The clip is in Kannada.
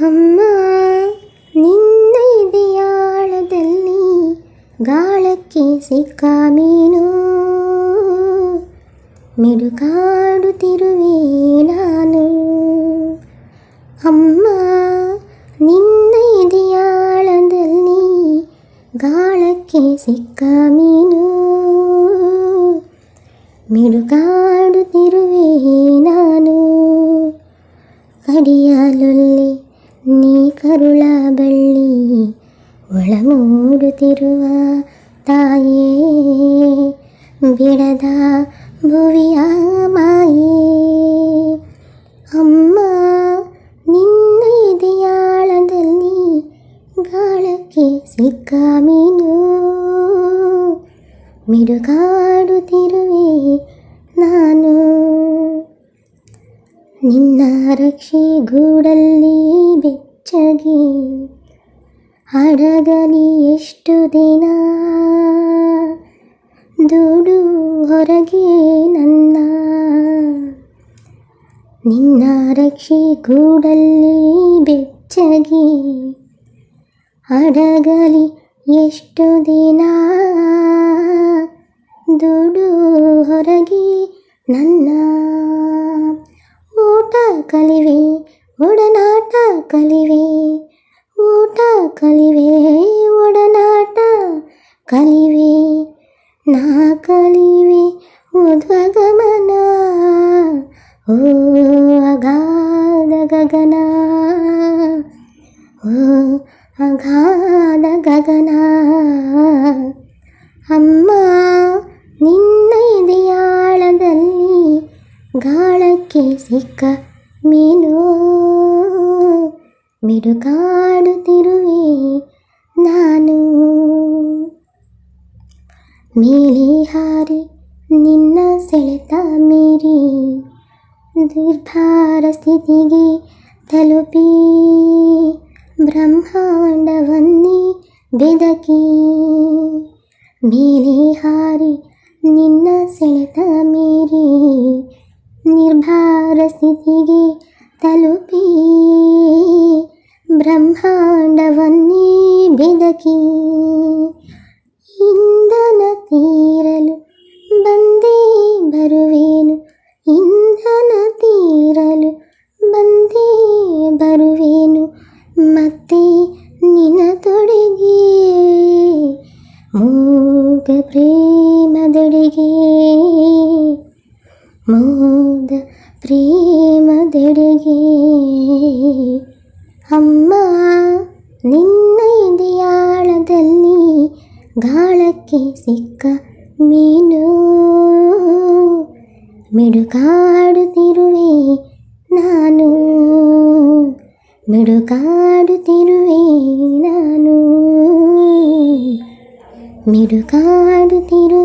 ಅಮ್ಮ, ನಿನ್ನ ಇದೆಯಾಳದಲ್ಲಿ ಗಾಳಕ್ಕೆ ಸಿಕ್ಕ ಮೀನು. ಮಿಡುಕಾಡುತ್ತಿರುವೆ ನಾನು. ಅಮ್ಮ, ನಿನ್ನ ಇದೆಯಾಳದಲ್ಲಿ ಗಾಳಕ್ಕೆ ಸಿಕ್ಕ ಮೀನು. ಮಿಡುಕಾಡುತ್ತಿರುವೆ ನಾನು. ಕಡಿಯಲೊಲ್ಲಿ ನೀ ಕರುಳ ಬಳ್ಳಿ ಒಳಮೂಡುತ್ತಿರುವ ತಾಯೇ, ಬಿಡದ ಭುವಿಯ ಮಾಯೇ. ಅಮ್ಮ, ನಿನ್ನ ಎದೆಯಾಳದಲ್ಲಿ ಗಾಳಕ್ಕೆ ಸಿಕ್ಕ ಮೀನು. ಮಿಡುಗಾಡುತ್ತಿರುವೆ ನಾನು. ನಿನ್ನ ರಕ್ಷೆ ಗೂಡಲ್ಲಿ ಬೆಚ್ಚಗೆ, ಅಡಗಲಿ ಎಷ್ಟು ದಿನ? ದುಡು ಹೊರಗೆ ನನ್ನ, ನಿನ್ನ ರಕ್ಷೆ ಗೂಡಲ್ಲಿ ಬೆಚ್ಚಗೆ, ಅಡಗಲಿ ಎಷ್ಟು ದಿನ? ದುಡು ಹೊರಗೆ ನನ್ನ ಊಟ ಕಲಿವೆ ಒಡನಾಟ ಕಲಿವೆ ಊಟ ಕಲಿವೆ ಒಡನಾಟ ಕಲಿವೆ ನಾ ಕಲಿವೆ ಉದ್ವಗಮನ ಓ ಅಗಾಧ ಗಗನ ಓ ಅಗಾಧ ಗಗನ ಅಮ್ಮ ನಿನ್ನ ಇದೆಯಾಳದಲ್ಲಿ ಗಾಳಕ್ಕೆ ಸಿಕ್ಕ ಮೀನು. ಮಿಡುಕಾಡುತ್ತಿರುವೆ ನಾನು. ಮೇಲೆ ಹಾರಿ ನಿನ್ನ ಸೆಳೆತ ಮೀರಿ ನಿರ್ಧಾರ ಸ್ಥಿತಿಗೆ ತಲುಪಿ ಬ್ರಹ್ಮಾಂಡವನ್ನೇ ಬೆದಕಿ ಮೇಲೆ ಹಾರಿ ನಿನ್ನ ಸೆಳೆತ ಮೀರಿ ನಿರ್ಭಾರ ಸ್ಥಿತಿಗೆ ತಲುಪಿ ಬ್ರಹ್ಮಾಂಡವನ್ನೇ ಬೆದಕಿ ಇಂಧನ ತೀರಲು ಬಂದೇ ಬರುವೇನು ಇಂಧನ ತೀರಲು ಬಂದೇ ಬರುವೇನು ಮತ್ತೆ ನಿನ್ನ ತೊಡೆಗೆ ಮೂಗ ಪ್ರೇಮದೆಡೆಗೆ ಮೋದ ಪ್ರೇಮದೆಡೆಗೆ ಅಮ್ಮ ನಿನ್ನ ಇದೆಯಾಳದಲ್ಲಿ ಗಾಳಕ್ಕೆ ಸಿಕ್ಕ ಮೀನು. ಮಿಡುಕಾಡುತ್ತಿರುವೆ ನಾನು. ಮಿಡುಕಾಡುತ್ತಿರುವೆ ನಾನು. ಮಿಡುಕಾಡುತ್ತಿರುವೆ